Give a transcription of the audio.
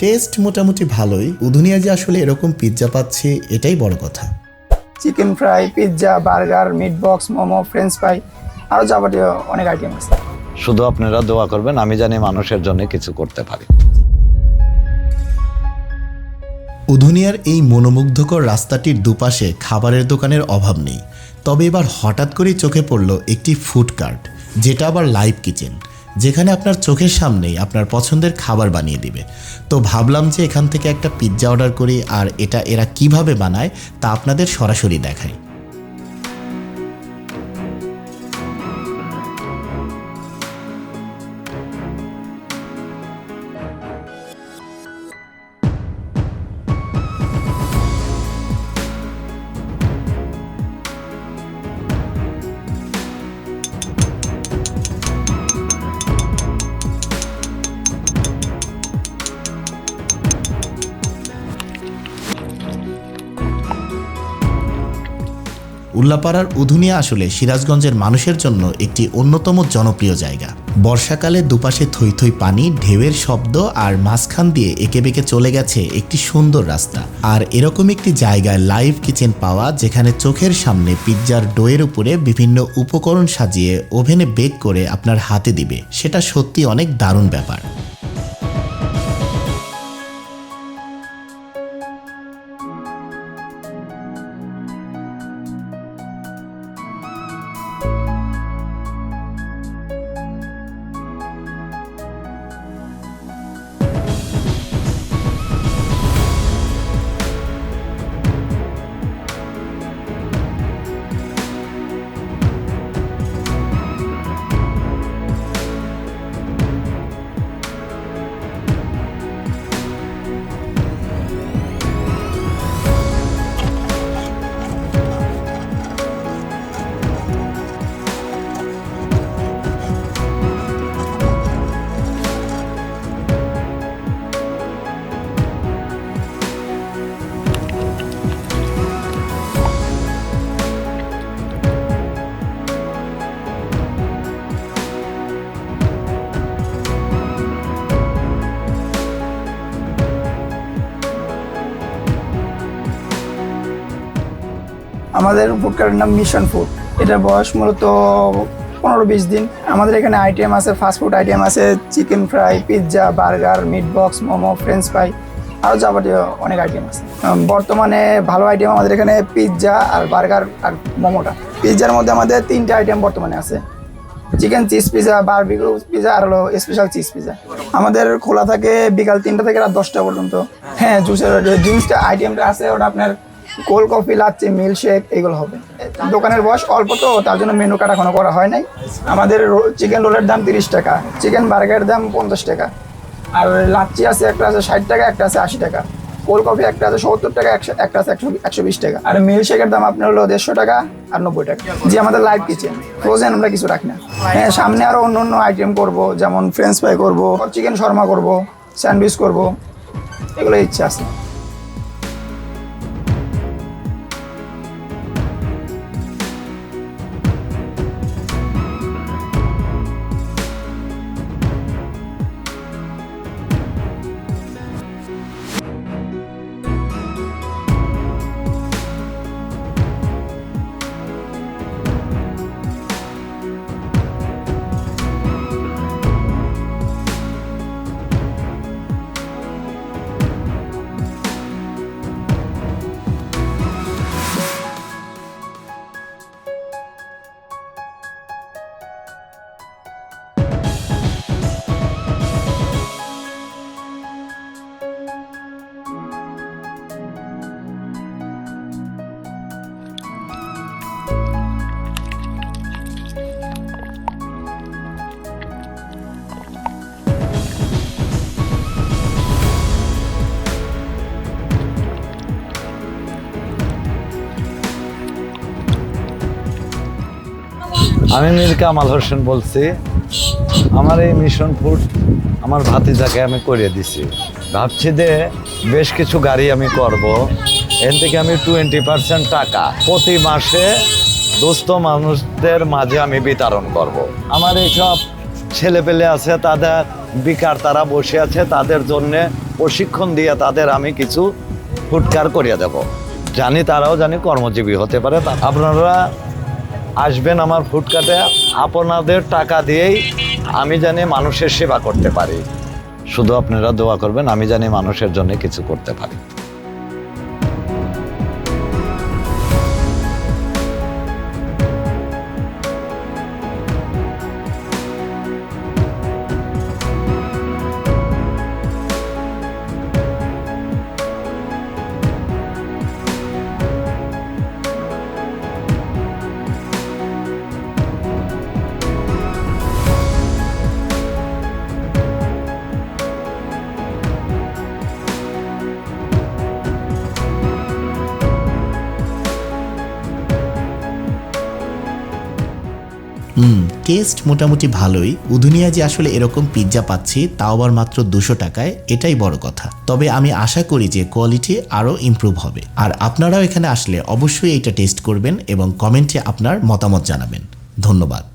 Test মোটামুটি ভালোই। উধুনিয়া যে আসলে এরকম পিৎজা পাচ্ছি এটাই বড় কথা। Chicken fry pizza burger meat box momo french fry আরও যাবতীয় অনেক আইটেম আছে। শুধু আপনারা দোয়া করবেন আমি জানি মানুষের জন্য কিছু করতে পারি। উধুনিয়ার এই মনোমুগ্ধকর রাস্তাটির দুপাশে খাবারের দোকানের অভাব নেই। তবে এবার হঠাৎ করেই চোখে পড়ল একটি ফুড কার্ট যেটা আবার লাইভ কিচেন যেখানে আপনার চোখের সামনেই আপনার পছন্দের খাবার বানিয়ে দিবে। তো ভাবলাম যে এখান থেকে একটা পিৎজা অর্ডার করি, আর এটা এরা কীভাবে বানায় তা আপনাদের সরাসরি দেখাই। উল্লাপাড়ার উধুনিয়া আসলে সিরাজগঞ্জের মানুষের জন্য একটি অন্যতম জনপ্রিয় জায়গা। বর্ষাকালে দুপাশে থই থই পানি, ঢেউয়ের শব্দ আর মাঝখান দিয়ে এঁকে বেঁকে চলে গেছে একটি সুন্দর রাস্তা। আর এরকম একটি জায়গায় লাইভ কিচেন পাওয়া, যেখানে চোখের সামনে পিৎজার ডোয়ের উপরে বিভিন্ন উপকরণ সাজিয়ে ওভেনে বেক করে আপনার হাতে দিবে। সেটা সত্যি অনেক দারুণ ব্যাপার। আমাদের ফুড কার্টের নাম মিশন ফুড এটা বয়স মূলত পনেরো বিশ দিন। আমাদের এখানে আইটেম আছে ফাস্ট ফুড আইটেম আছে chicken fry pizza burger meat box momo french fry আরও যাবতীয় অনেক আইটেম আছে। বর্তমানে ভালো আইটেম আমাদের এখানে পিৎজা আর বার্গার আর মোমোটা। পিৎজার মধ্যে আমাদের তিনটে আইটেম বর্তমানে আছে। Chicken cheese pizza barbecue pizza আর হলো স্পেশাল চিজ পিজা আমাদের খোলা থাকে বিকাল তিনটা থেকে রাত দশটা পর্যন্ত। হ্যাঁ জুসের ড্রিঙ্কসটা আইটেমটা আছে ওটা আপনার cold coffee, lassi milkshake এগুলো হবে। দোকানের বয়স অল্প তো, তার জন্য মেনু কাটা এখনও করা হয় নাই। আমাদের চিকেন রোলের দাম তিরিশ টাকা চিকেন বার্গারের দাম পঞ্চাশ টাকা। আর লাচ্ছি আছে, একটা আছে ষাট টাকা, একটা আছে আশি টাকা। কোল্ড কফি একটা আছে সত্তর টাকা, একশো একটা আছে একশো একশো বিশ টাকা। আর মিল্ক শেকের দাম আপনার হলো দেড়শো টাকা আর নব্বই টাকা। যে আমাদের লাইভ কিচেন ফ্রোজেন আমরা কিছু রাখি না। হ্যাঁ সামনে আরও অন্য অন্য আইটেম করব, যেমন ফ্রেঞ্চ ফ্রাই করব চিকেন শর্মা করব স্যান্ডউইচ করব, এগুলো ইচ্ছা আছে। আমি মীর কামাল হোসেন বলছি, আমার এই মিশন ফুড আমার ভাতিজাকে আমি করে দিছি। ভাবছি যে বেশ কিছু গাড়ি আমি করব, এর থেকে আমি টোয়েন্টি পার্সেন্ট টাকা। প্রতি মাসে দুস্থ মানুষদের মাঝে আমি বিতরণ করব। আমার এইসব ছেলেপেলে আছে, তাদের বেকার তারা বসে আছে, তাদের জন্যে প্রশিক্ষণ দিয়ে তাদের আমি কিছু ফুটকার করিয়ে দেব। জানি তারাও জানি কর্মজীবী হতে পারে আপনারা আসবেন আমার ফুটকাটে আপনাদের টাকা দিয়েই আমি জানি মানুষের সেবা করতে পারি। শুধু আপনারা দোয়া করবেন, আমি জানি মানুষের জন্য কিছু করতে পারি। হুম, টেস্ট মোটামুটি ভালোই। উধুনিয়া যে আসলে এরকম পিৎজা পাচ্ছি, তাও আবার মাত্র দুশো টাকায়, এটাই বড় কথা। তবে আমি আশা করি যে কোয়ালিটি আরও ইম্প্রুভ হবে। আর আপনারাও এখানে আসলে অবশ্যই এটা টেস্ট করবেন এবং কমেন্টে আপনার মতামত জানাবেন। ধন্যবাদ।